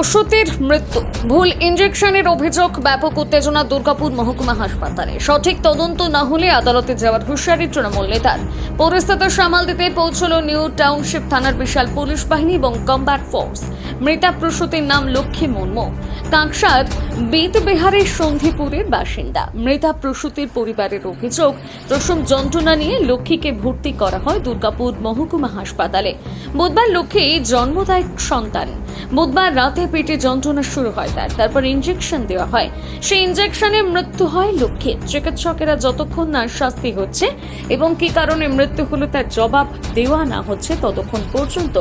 প্রসূতির মৃত্যু। ভুল ইঞ্জেকশনের অভিযোগ, ব্যাপক উত্তেজনা দুর্গাপুর মহকুমা হাসপাতালে। সঠিক তদন্ত না হলে আদালতে যাওয়ার হুঁশিয়ারি তৃণমূল নেতার। পরিস্থিতি সামাল দিতে পৌঁছল নিউ টাউনশিপ থানার বিশাল পুলিশ বাহিনী এবং কম্ব্যাট ফোর্স। মৃতা প্রসূতির নাম লক্ষ্মী মুর্মু। কাঁকসার বেতবিহারের সন্ধিপুরের বাসিন্দা। মৃতা প্রসূতির পরিবারের অভিযোগ প্রসব যন্ত্রণা নিয়ে লক্ষ্মীকে ভর্তি করা হয় দুর্গাপুর মহকুমা হাসপাতালে। বুধবার লক্ষ্মী জন্মদায়ক সন্তান। বুধবার রাতে পেটে যন্ত্রণা শুরু হয় তার, তারপর ইঞ্জেকশন দেওয়া হয়। সেই ইঞ্জেকশনে মৃত্যু হয় লক্ষ্মীর। চিকিৎসকেরা যতক্ষণ না শাস্তি হচ্ছে এবং কি কারণে মৃত্যু হলো তার জবাব দেওয়া না হচ্ছে ততক্ষণ পর্যন্ত।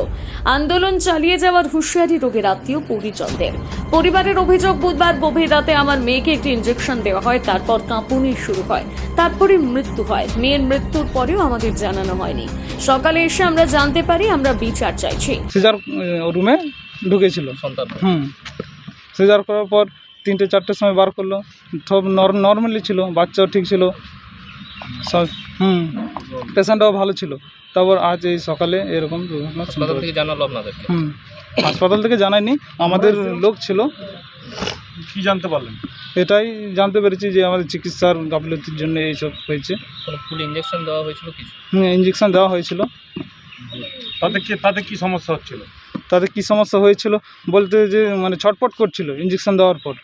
আন্দোলন চালিয়ে যাওয়ার হুঁশিয়ারি রোগের আত্মীয় পরিজনদের। পরিবারের অভিযোগ বুধবার গভীর রাতে আমার মেয়েকে একটি ইঞ্জেকশন দেওয়া হয় তারপর কাঁপুনি শুরু হয় তারপরে মৃত্যু হয়। মেয়ের মৃত্যুর পরেও আমাদের জানানো হয়নি। সকালে এসে আমরা জানতে পারি আমরা বিচার চাইছি। সিজার রুমে ঢুকেছিল সন্তান। হুম। সিজার করার পর তিনটে চারটের সময় বার করল। সব নর্মালি ছিল বাচ্চাও ঠিক ছিল। সব হুম। পেশেন্টটাও ভালো ছিল। তারপর আজ এই সকালে এরকম জানালো আপনাদেরকে? হুম। হাসপাতাল থেকে জানায়নি আমাদের লোক ছিল। কি জানতে পারলেন? এটাই জানতে পেরেছি যে আমাদের চিকিৎসার গাফিলতির জন্য এইসব হয়েছে। কোনো ফুল ইঞ্জেকশন দেওয়া হয়েছিল কিছু? হুম ইঞ্জেকশন দেওয়া হয়েছিল। তাতে কি তাতে কি সমস্যা হচ্ছিল? তাতে কি সমস্যা হয়েছিল বলতে যে মানে ছটপট করছিল ইঞ্জেকশন দেওয়ার পর।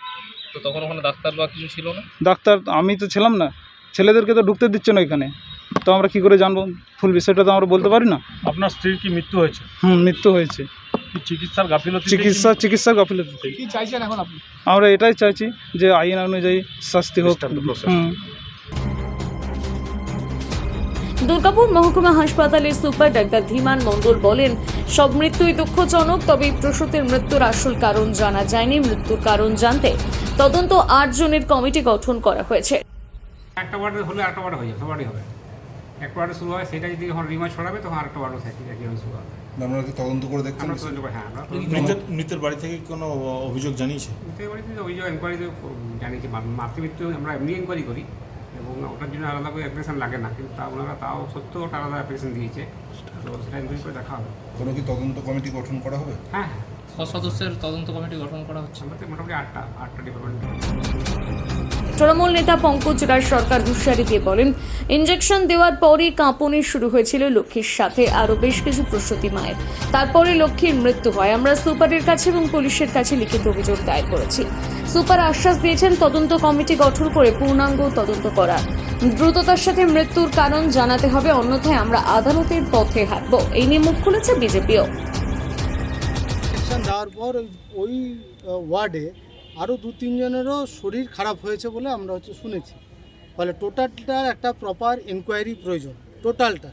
তো তখন ওখানে ডাক্তার বা কিছু ছিল না? ডাক্তার আমি তো ছিলাম না। ছেলেদেরকে তো ঢুকতে দিচ্ছে না এখানে। তো আমরা কি করে জানব? ফুল বিষয়টা তো আমরা বলতে পারি না। আপনার স্ত্রীর কি মৃত্যু হয়েছে? হুম মৃত্যু হয়েছে। চিকিৎসার গাফিলতি চিকিৎসা চিকিৎসা গাফিলতিতে কি চাইছেন এখন আপনি? আমরা এটাই চাইছি যে আইন অনুযায়ী শাস্তি হোক। দুর্গাপুর মহকুমা হাসপাতালের সুপার ডাক্তার ধীমান মণ্ডল বলেন সব মৃত্যুই দুঃখজনক তবে প্রসূতির মৃত্যুর আসল কারণ জানা যায়নি। মৃত্যুর কারণ জানতে তদন্ত আট জনের কমিটি গঠন করা হয়েছে। একটা ওয়ার্ডে হলে ওয়ার্ডে হয়ে যাবে সবারই হবে। একটা ওয়ার্ডে শুরু হয় সেটা যদি যখন রিমার্চ ছড়াবে তখন আরেকটা ওয়ার্ডও থাকে একইভাবে শুরু হবে আপনারা কি তদন্ত করে দেখছেন আমরা তদন্ত করে হ্যাঁ আমরা মৃতের মৃতের বাড়ি থেকে কোনো অভিযোগ জানিয়েছে? মৃত্যুর বাড়িতে অভিযোগ এনকোয়ারিতে জানিয়েছি। মা- মাতৃমৃত্যু আমরা এমনি এনকোয়ারি করি এবং ওটার জন্য আলাদা করে অ্যাপ্লিকেশন লাগে না। কিন্তু তা ওনারা তাও সত্ত্বেও ওটা আলাদা অ্যাপ্লিকেশন দিয়েছে। তো সেটা এনকোয়ারি করে দেখা হবে। কোনো কি তদন্ত কমিটি গঠন করা হবে? হ্যাঁ। হ্যাঁ সদস্যের তদন্ত কমিটি গঠন করা হচ্ছে। মোটামুটি আটটা আটটা ডিপার্টমেন্ট তৃণমূল নেতা পঙ্কজ রায় সরকার হুঁশিয়ারি দিয়ে বলেন ইঞ্জেকশন দেওয়ার পরই কাঁপুনি শুরু হয়েছিল লক্ষ্মীর সাথে আরও বেশ কিছু প্রসূতি মায়ের। তারপরে লক্ষ্মীর মৃত্যু হয়। আমরা সুপারের কাছে এবং পুলিশের কাছে লিখিত অভিযোগ দায়ের করেছি। সুপার আশ্বাস দিয়েছেন তদন্ত কমিটি গঠন করে পূর্ণাঙ্গ তদন্ত করা দ্রুততার সাথে মৃত্যুর কারণ জানাতে হবে অন্যথায় আমরা আদালতের পথে হাঁটব। এই নিয়ে মুখ খুলেছে বিজেপিও। ইঞ্জেকশন দেওয়ার পর ওই ওয়ার্ডে আরও দু তিনজনেরও শরীর খারাপ হয়েছে বলে আমরা হচ্ছে শুনেছি। ফলে টোটালটার একটা প্রপার এনকোয়ারি প্রয়োজন টোটালটা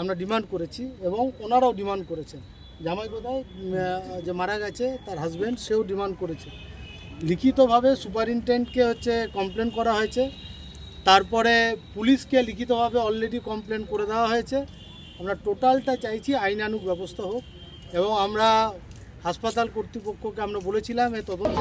আমরা ডিমান্ড করেছি এবং ওনারাও ডিমান্ড করেছেন। জামাই কোথায়? যে মারা গেছে, তার হাজব্যান্ড সেও ডিমান্ড করেছে। লিখিতভাবে সুপারিনটেন্ডকে হচ্ছে কমপ্লেন করা হয়েছে। তারপরে পুলিশকে লিখিতভাবে অলরেডি কমপ্লেন করে দেওয়া হয়েছে। আমরা টোটালটা চাইছি আইনানুগ ব্যবস্থা হোক এবং আমরা হাসপাতাল কর্তৃপক্ষকে আমরা বলেছিলাম এ তদন্ত।